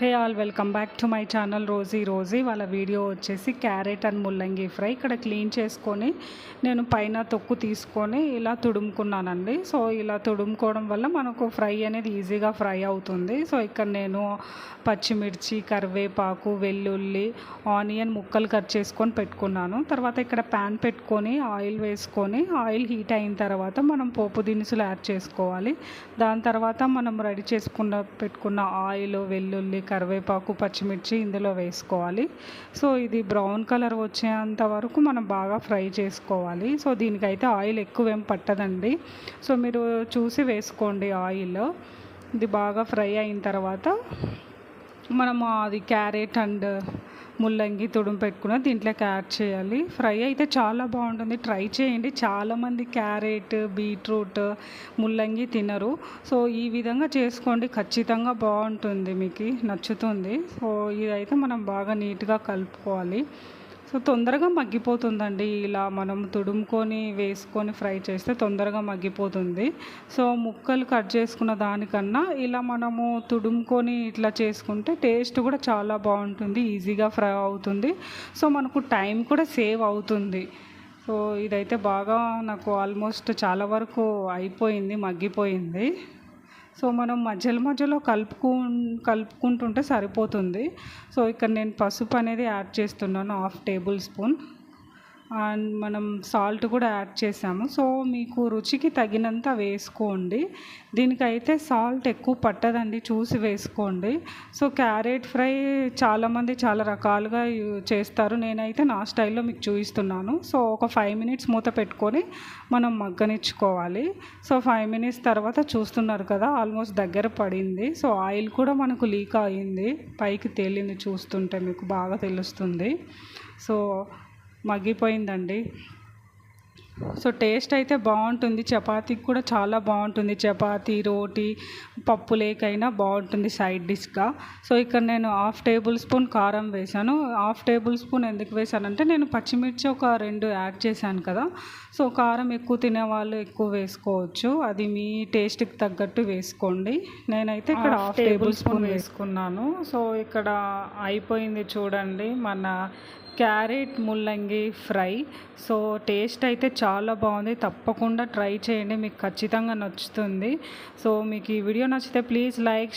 Hey all welcome back to my channel Rosie Rosie. వాళ్ళ video వచ్చేసి carrot and ముల్లంగి fry. ఇక్కడ clean చేసుకొని నేను పైన తొక్కు తీసుకొని ఇలా తుడుముకున్నానండి. సో ఇలా తుడుముకోవడం వల్ల మనకు ఫ్రై అనేది ఈజీగా ఫ్రై అవుతుంది. సో ఇక్కడ నేను పచ్చిమిర్చి కరివేపాకు వెల్లుల్లి ఆనియన్ ముక్కలు కట్ చేసుకొని పెట్టుకున్నాను. తర్వాత ఇక్కడ ప్యాన్ పెట్టుకొని ఆయిల్ వేసుకొని ఆయిల్ హీట్ అయిన తర్వాత మనం పోపు దినుసులు యాడ్ చేసుకోవాలి. దాని తర్వాత మనం రెడీ చేసుకున్న పెట్టుకున్న ఆయిల్ వెల్లుల్లి కరివేపాకు పచ్చిమిర్చి ఇందులో వేసుకోవాలి. సో ఇది బ్రౌన్ కలర్ వచ్చేంత వరకు మనం బాగా ఫ్రై చేసుకోవాలి. సో దీనికైతే ఆయిల్ ఎక్కువ ఏం పట్టదండి. సో మీరు చూసి వేసుకోండి ఆయిల్. ఇది బాగా ఫ్రై అయిన తర్వాత మనము అది క్యారెట్ అండ్ ముల్లంగి తుడుము పెట్టుకున్న దీంట్లోకి యాడ్ చేయాలి. ఫ్రై అయితే చాలా బాగుంటుంది. ట్రై చేయండి. చాలామంది క్యారెట్ బీట్రూట్ ముల్లంగి తినరు. సో ఈ విధంగా చేసుకోండి. ఖచ్చితంగా బాగుంటుంది. మీకు నచ్చుతుంది. సో ఇదైతే మనం బాగా నీట్గా కలుపుకోవాలి. సో తొందరగా మగ్గిపోతుందండి. ఇలా మనం తుడుముకొని వేసుకొని ఫ్రై చేస్తే తొందరగా మగ్గిపోతుంది. సో ముక్కలు కట్ చేసుకున్న దానికన్నా ఇలా మనము తుడుముకొని ఇట్లా చేసుకుంటే టేస్ట్ కూడా చాలా బాగుంటుంది ఈజీగా ఫ్రై అవుతుంది. సో మనకు టైం కూడా సేవ్ అవుతుంది. సో ఇదైతే బాగా నాకు ఆల్మోస్ట్ చాలా వరకు అయిపోయింది మగ్గిపోయింది. సో మనం మధ్యలో మధ్యలో కలుపుకు కలుపుకుంటుంటే సరిపోతుంది. సో ఇక్కడ నేను పసుపు అనేది యాడ్ చేస్తున్నాను హాఫ్ టేబుల్ స్పూన్. అండ్ మనం సాల్ట్ కూడా యాడ్ చేసాము. సో మీకు రుచికి తగినంత వేసుకోండి. దీనికైతే సాల్ట్ ఎక్కువ పట్టదండి. చూసి వేసుకోండి. సో క్యారెట్ ఫ్రై చాలామంది చాలా రకాలుగా చేస్తారు. నేనైతే నా స్టైల్లో మీకు చూపిస్తున్నాను. సో ఒక ఫైవ్ మినిట్స్ మూత పెట్టుకొని మనం మగ్గనిచ్చుకోవాలి. సో ఫైవ్ మినిట్స్ తర్వాత చూస్తున్నారు కదా ఆల్మోస్ట్ దగ్గర పడింది. సో ఆయిల్ కూడా మనకు లీక్ అయింది. పైకి తేలింది చూస్తుంటే మీకు బాగా తెలుస్తుంది. సో మగ్గిపోయిందండి. సో టేస్ట్ అయితే బాగుంటుంది. చపాతీకి కూడా చాలా బాగుంటుంది. చపాతీ రోటీ పప్పు లేకైనా బాగుంటుంది సైడ్ డిష్గా. సో ఇక్కడ నేను హాఫ్ టేబుల్ స్పూన్ కారం వేసాను హాఫ్ టేబుల్ స్పూన్ ఎందుకు వేసానంటే నేను పచ్చిమిర్చి ఒక రెండు యాడ్ చేశాను కదా. సో కారం ఎక్కువ తినే వాళ్ళు ఎక్కువ వేసుకోవచ్చు. అది మీ టేస్ట్కి తగ్గట్టు వేసుకోండి. నేనైతే ఇక్కడ హాఫ్ టేబుల్ స్పూన్ వేసుకున్నాను. సో ఇక్కడ అయిపోయింది చూడండి. మన క్యారెట్ ముల్లంగి ఫ్రై. సో టేస్ట్ అయితే చాలా బాగుంది. తప్పకుండా ట్రై చేయండి. మీకు ఖచ్చితంగా నచ్చుతుంది. సో మీకు ఈ వీడియో నచ్చితే ప్లీజ్ లైక్